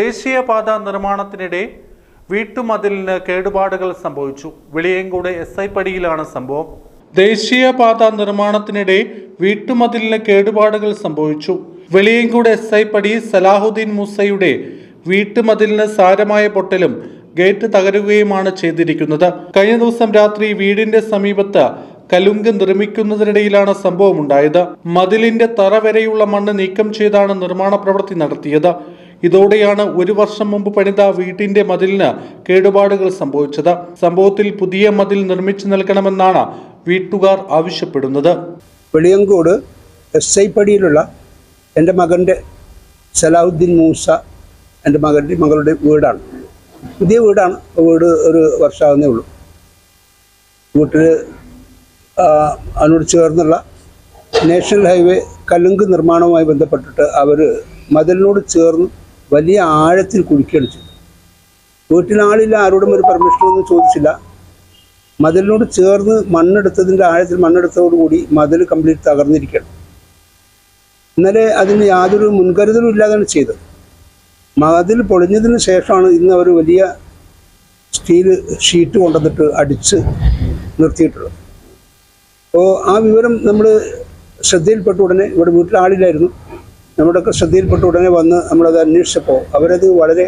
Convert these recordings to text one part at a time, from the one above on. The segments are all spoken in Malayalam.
ദേശീയപാത നിർമ്മാണത്തിനിടെ വീട്ടുമതിലിന് കേടുപാടുകൾ സംഭവിച്ചു. വെളിയങ്കോട് എസ് ഐ പടിയിലാണ് സംഭവം. ദേശീയപാത നിർമ്മാണത്തിനിടെ വീട്ടുമതിലിന് കേടുപാടുകൾ സംഭവിച്ചു. വെളിയങ്കോട് എസ് ഐ പടി സലാഹുദ്ദീൻ മൂസയുടെ വീട്ടുമതിലിന് സാരമായ പൊട്ടലും ഗേറ്റ് തകരുകയുമാണ് ചെയ്തിരിക്കുന്നത്. കഴിഞ്ഞ ദിവസം രാത്രി വീടിന്റെ സമീപത്ത് കലുങ്ക് നിർമ്മിക്കുന്നതിനിടയിലാണ് സംഭവമുണ്ടായത്. മതിലിന്റെ തറ വരെയുള്ള മണ്ണ് നീക്കം ചെയ്താണ് നിർമ്മാണ പ്രവൃത്തി നടത്തിയത്. ഇതോടെയാണ് ഒരു വർഷം മുമ്പ് പണിത വീട്ടിന്റെ മതിലിന് കേടുപാടുകൾ സംഭവിച്ചത്. സംഭവത്തിൽ പുതിയ മതിൽ നിർമ്മിച്ചു നൽകണമെന്നാണ് വീട്ടുകാർ ആവശ്യപ്പെടുന്നത്. വെളിയങ്കോട് എസ് ഐ പടിയിലുള്ള എന്റെ മകന്റെ സലാഹുദ്ദീൻ മൂസ എന്റെ മകന്റെ മകളുടെ വീടാണ്. പുതിയ വീടാണ്. വീട് ഒരു വർഷമാകുന്നേ ഉള്ളൂ. വീട്ടിൽ അതിനോട് ചേർന്നുള്ള നാഷണൽ ഹൈവേ കലുങ്ക് നിർമ്മാണവുമായി ബന്ധപ്പെട്ടിട്ട് അവർ മതിലിനോട് ചേർന്ന് വലിയ ആഴത്തിൽ കുഴിക്കടിച്ചു വീട്ടിലാളില്ല ആരോടും ഒരു പെർമിഷനൊന്നും ചോദിച്ചില്ല. മതിലിനോട് ചേർന്ന് മണ്ണെടുത്തതിന്റെ ആഴത്തിൽ മണ്ണെടുത്തതോടുകൂടി മതിൽ കംപ്ലീറ്റ് തകർന്നിരിക്കണം ഇന്നലെ അതിന് യാതൊരു മുൻകരുതലും ഇല്ലാതാണ് ചെയ്തത്. മതിൽ പൊളിഞ്ഞതിന് ശേഷമാണ് ഇന്ന് അവർ വലിയ സ്റ്റീൽ ഷീറ്റ് കൊണ്ടുവന്നിട്ട് അടിച്ച് നിർത്തിയിട്ടുള്ളത്. അപ്പോൾ ആ വിവരം നമ്മൾ ശ്രദ്ധയിൽപ്പെട്ട ഉടനെ ഇവിടെ വീട്ടിൽ ആളില്ലായിരുന്നു. നമ്മുടെയൊക്കെ ശ്രദ്ധയിൽപ്പെട്ട ഉടനെ വന്ന് നമ്മളത് അന്വേഷിച്ചപ്പോൾ അവരത് വളരെ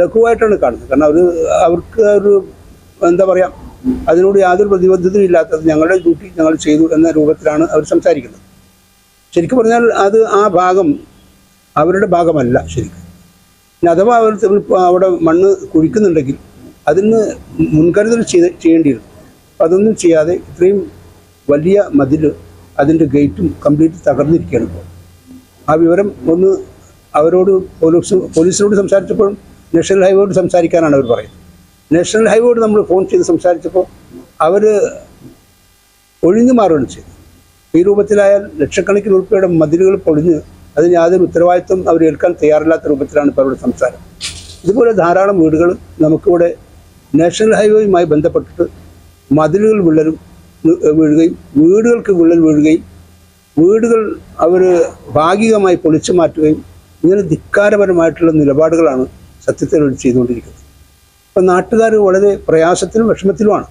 ലഘുവായിട്ടാണ് കാണുന്നത്. കാരണം അവർ അവർക്ക് ഒരു എന്താ പറയുക അതിനോട് യാതൊരു പ്രതിബദ്ധതയും ഇല്ലാത്തത് ഞങ്ങളുടെ ഡ്യൂട്ടി ഞങ്ങൾ ചെയ്തു എന്ന രൂപത്തിലാണ് അവർ സംസാരിക്കുന്നത്. ശരിക്കും പറഞ്ഞാൽ അത് ആ ഭാഗം അവരുടെ ഭാഗമല്ല ശരിക്കും. പിന്നെ അഥവാ അവർ അവിടെ മണ്ണ് കുഴിക്കുന്നുണ്ടെങ്കിൽ അതിന് മുൻകരുതൽ ചെയ്ത് ചെയ്യേണ്ടിയിരുന്നു അതൊന്നും ചെയ്യാതെ ഇത്രയും വലിയ മതിൽ അതിന്റെ ഗേറ്റും കംപ്ലീറ്റ് തകർന്നിരിക്കുകയാണ് ഇപ്പോൾ. ആ വിവരം ഒന്ന് അവരോട് പോലീസ് പോലീസിനോട് സംസാരിച്ചപ്പോഴും നാഷണൽ ഹൈവേയോട് സംസാരിക്കാനാണ് അവർ പറയുന്നത്. നാഷണൽ ഹൈവേയോട് നമ്മൾ ഫോൺ ചെയ്ത് സംസാരിച്ചപ്പോൾ അവർ ഒഴിഞ്ഞു മാറുകയാണ് ചെയ്തത്. ഈ രൂപത്തിലായാൽ ലക്ഷക്കണക്കിന് ഉൾപ്പെടെ മതിലുകൾ പൊളിഞ്ഞ് അതിന് യാതൊരു ഉത്തരവാദിത്വം അവർ ഏൽക്കാൻ തയ്യാറില്ലാത്ത രൂപത്തിലാണ് ഇപ്പോൾ അവരുടെ സംസാരം. ഇതുപോലെ ധാരാളം വീടുകൾ നമുക്കിവിടെ നാഷണൽ ഹൈവേയുമായി ബന്ധപ്പെട്ടിട്ട് മതിലുകൾ വിള്ളലും വീഴുകയും വീടുകൾക്ക് വിള്ളൽ വീഴുകയും വീടുകൾ അവർ ഭാഗികമായി പൊളിച്ചു മാറ്റുകയും ഇങ്ങനെ ധിക്കാരപരമായിട്ടുള്ള നിലപാടുകളാണ് സത്യത്തിൽ ചെയ്തുകൊണ്ടിരിക്കുന്നത്. അപ്പം നാട്ടുകാർ വളരെ പ്രയാസത്തിലും വിഷമത്തിലുമാണ്.